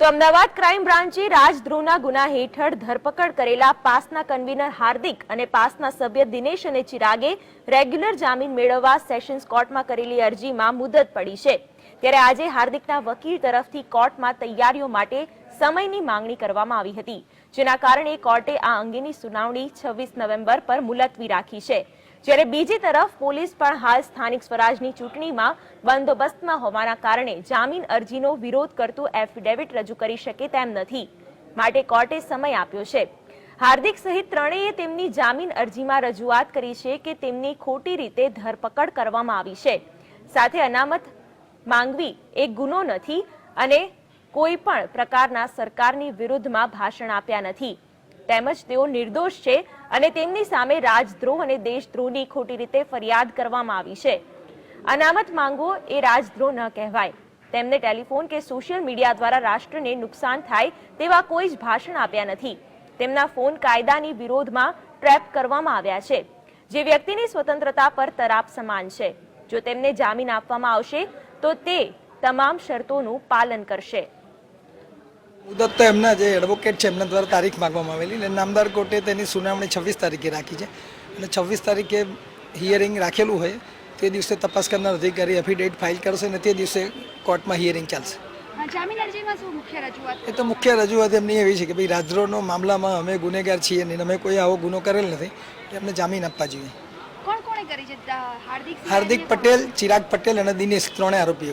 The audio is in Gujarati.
તો અમદાવાદ ક્રાઇમ બ્રાન્ચે રાજદ્રોહના ગુના હેઠળ ધરપકડ કરેલા પાસના કન્વીનર હાર્દિક અને પાસના સભ્ય દિનેશ અને ચિરાગે રેગ્યુલર જામીન મેળવવા સેશન્સ કોર્ટમાં કરેલી અરજીમાં મુદત પડી છે. ત્યારે આજે હાર્દિકના વકીલ તરફથી કોર્ટમાં તૈયારીઓ માટે સમયની માંગણી કરવામાં આવી હતી, જેના કારણે કોર્ટે આ અંગેની સુનાવણી છવ્વીસ નવેમ્બર પર મુલતવી રાખી છે. જ્યારે બીજી તરફ પોલીસ પણ હાલ સ્થાનિક સ્વરાજની ચૂંટણીમાં બંદોબસ્તમાં હોવાના કારણે જામીન અરજીનો વિરોધ કરતું એફિડેવિટ રજૂ કરી શકે તેમ નથી. માટે કોર્ટે સમય આપ્યો છે. હાર્દિક સહિત ત્રણેય તેમની જામીન અરજીમાં રજૂઆત કરી છે કે તેમની ખોટી રીતે ધરપકડ કરવામાં આવી છે. સાથે અનામત માંગવી એ ગુનો નથી અને કોઈ પણ પ્રકારના સરકારની વિરુદ્ધમાં ભાષણ આપ્યા નથી. તેમજ તેઓ નિર્દોષ છે અને તેમની સામે રાજદ્રોહ અને દેશદ્રોહની ખોટી રીતે ફરિયાદ કરવામાં આવી છે. અનામત માંગવો એ રાજદ્રોહ ન કહેવાય. તેમને ટેલિફોન કે સોશિયલ મીડિયા દ્વારા રાષ્ટ્રને નુકસાન થાય તેવા કોઈ જ ભાષણ આપ્યા નથી. તેમના ફોન કાયદાની વિરોધમાં ટ્રેપ કરવામાં આવ્યા છે. જે વ્યક્તિની સ્વતંત્રતા પર તરાપ સમાન છે. જો તેમને જામીન આપવામાં આવશે, તો તે તમામ શરતોનું પાલન કરશે. મુદત તો એમના જે એડવોકેટ છે એમના દ્વારા તારીખ માગવામાં આવેલી અને નામદાર કોર્ટે તેની સુનાવણી છવ્વીસ તારીખે રાખી છે. અને છવ્વીસ તારીખે હિયરિંગ રાખેલું હોય તે દિવસે તપાસ કરનાર અધિકારી એફિડેવિટ ફાઇલ કરશે અને તે દિવસે કોર્ટમાં હિયરિંગ ચાલશે. એ તો મુખ્ય રજૂઆત એમની એવી છે કે ભાઈ રાજદ્રોહનો મામલામાં અમે ગુનેગાર છીએ નહીં અમે કોઈ આવો ગુનો કરેલ નથી એમને જામીન આપવા જોઈએ. હાર્દિક? પટેલ ચિરાગ પટેલ અને દિનેશ ત્રણે આરોપીઓ.